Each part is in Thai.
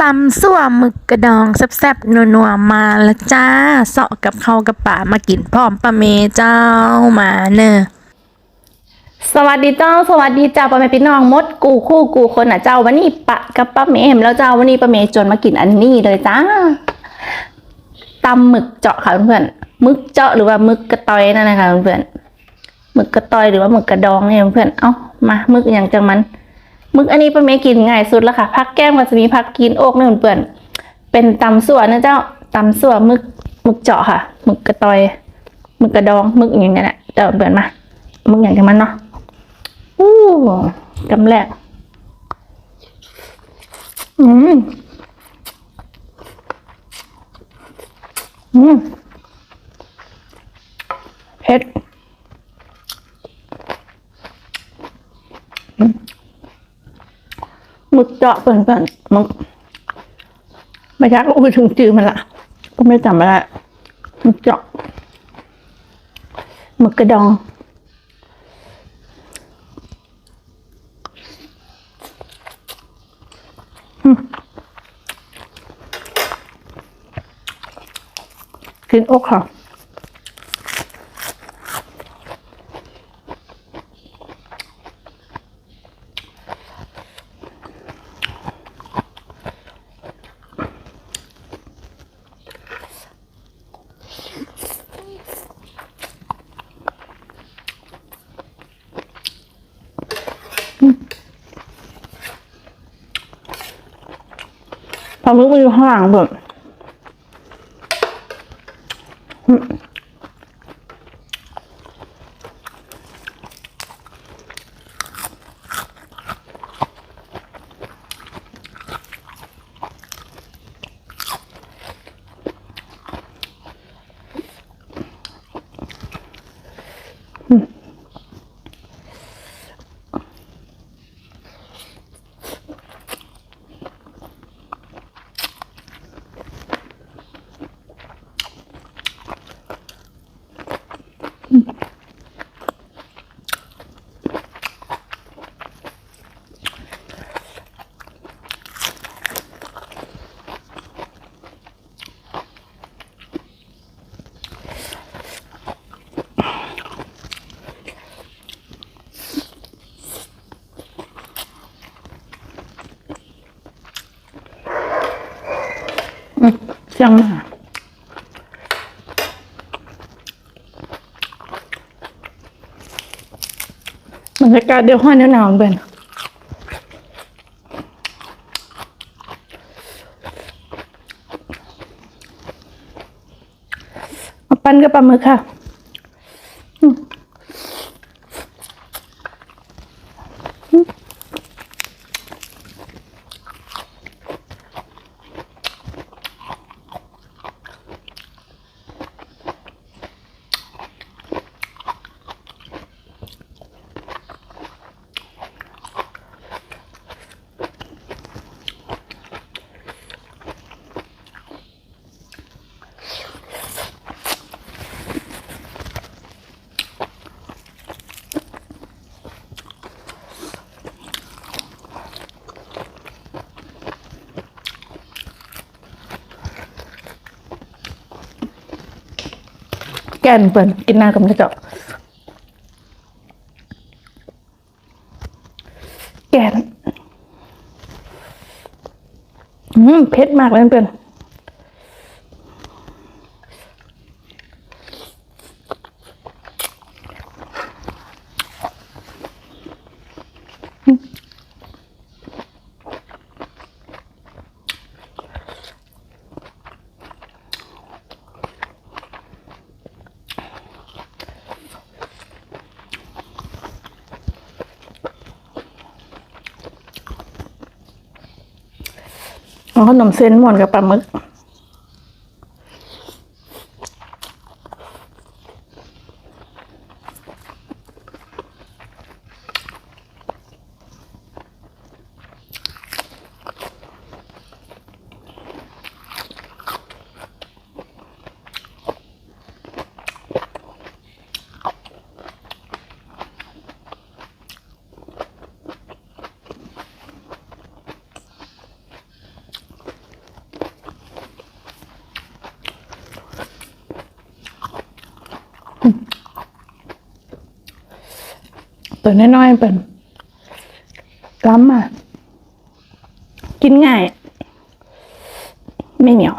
ตำสั่วหมึกกระดองแซ่บๆนัวๆมาและจ้าเสาะกับข้าวกับป่ามากินพร้อมปะเมเจ้ามาเนอะสวัสดีเจ้า สวัสดีเจ้าป้าแม่พี่น้องมดกูคู่กูคนอะเจ้าวันนี้ปะกับป้าเมมแล้วเจ้าวันนี้ป้าเมจนมากินอันนี้เลยจ้าตำหมึกเจาะค่ะเพื่อนๆหมึกเจาะหรือว่าหมึกกระตอยนั่นนะคะเพื่อนๆหมึกกระตอยหรือว่าหมึกกระดองเนี่ยเพื่อนเอ้ามาหมึกอย่างจังมัน มึกอันนี้ป้าเมกินง่ายสุดแล้วค่ะพักแก้มก็จะมีพักกินโอกเนี่ยเพื่อนเป็นตำส่วนนะเจ้าตำส่วนมึกมึกเจาะค่ะมึกกระตอยมึกกระดองมึกอย่างเงี้ยแหละเจ้าเพื่อนมามึกอย่างจังมันเนาะอู้กำแรกอืมอืมเผ็ดอืมห มึกเจาะเปิ่นเปิ่นๆมึกไม่ชักก็อุ้ยถึงจือมันละก็ไม่จำไม่ได้มึกเจาะมึกกระดองกินอกค่ะ ปลาหมึกมันอยู่ข้างหลังแบบ เสี ยงมากบรรยากาศเดี๋ยวห้อยหนาวๆเป็นมาปั้นกับปลาหมึกค่ะ กนเปิ่นกินน้ำกับน้ำเจาะแกนอืมเผ็ดมากเลยเพื่อน ขนมเส้นหมอนกับปลาหมึก ตัวน้อยๆเป็นล้ำอะ กินง่าย ไม่เหนียว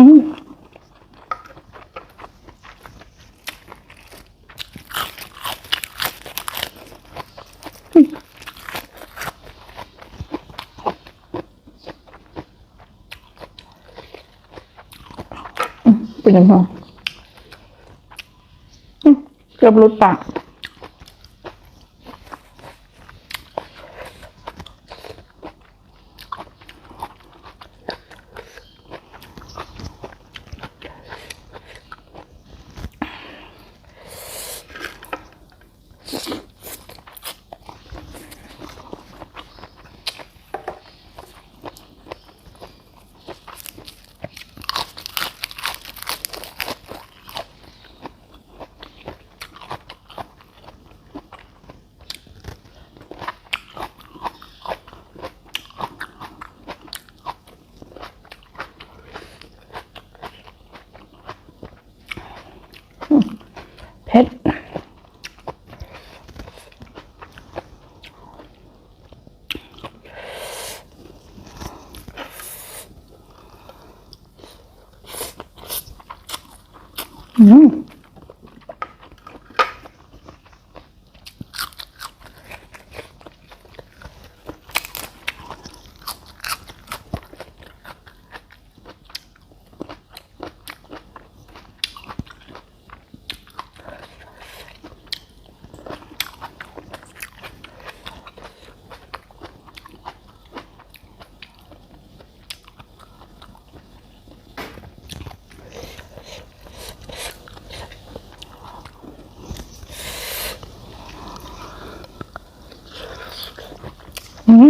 เป็นยังไงอืมเกือบหลุดปากเผ็ด อื ม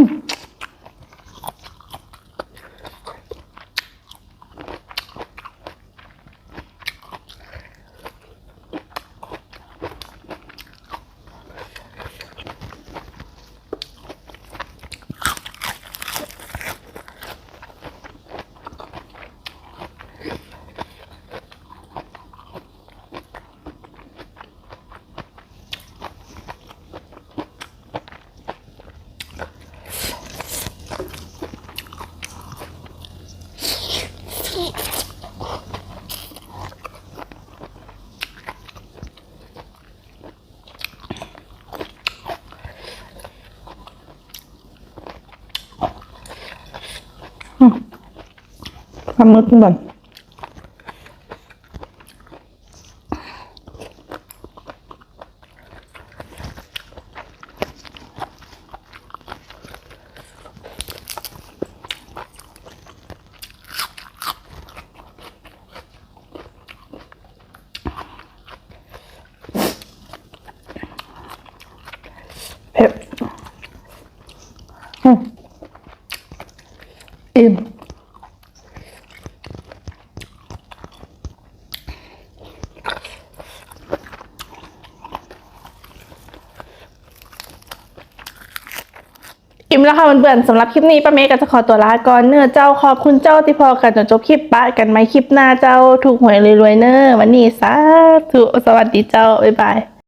อืมปลาหมึกก่อนเผ็ดอืมอิ่ม อิ่ มแล้วค่ะเพื่อนๆสำหรับคลิปนี้ป้าเมย์ก็จะขอตัวลาก่อนเน้อเจ้าขอบคุณเจ้าที่พอกันจนจบคลิปปะกันไหมคลิปหน้าเจ้าถูกหวยรวยๆเนอะวันนี้สาธุสวัสดีเจ้าบ๊ายบาย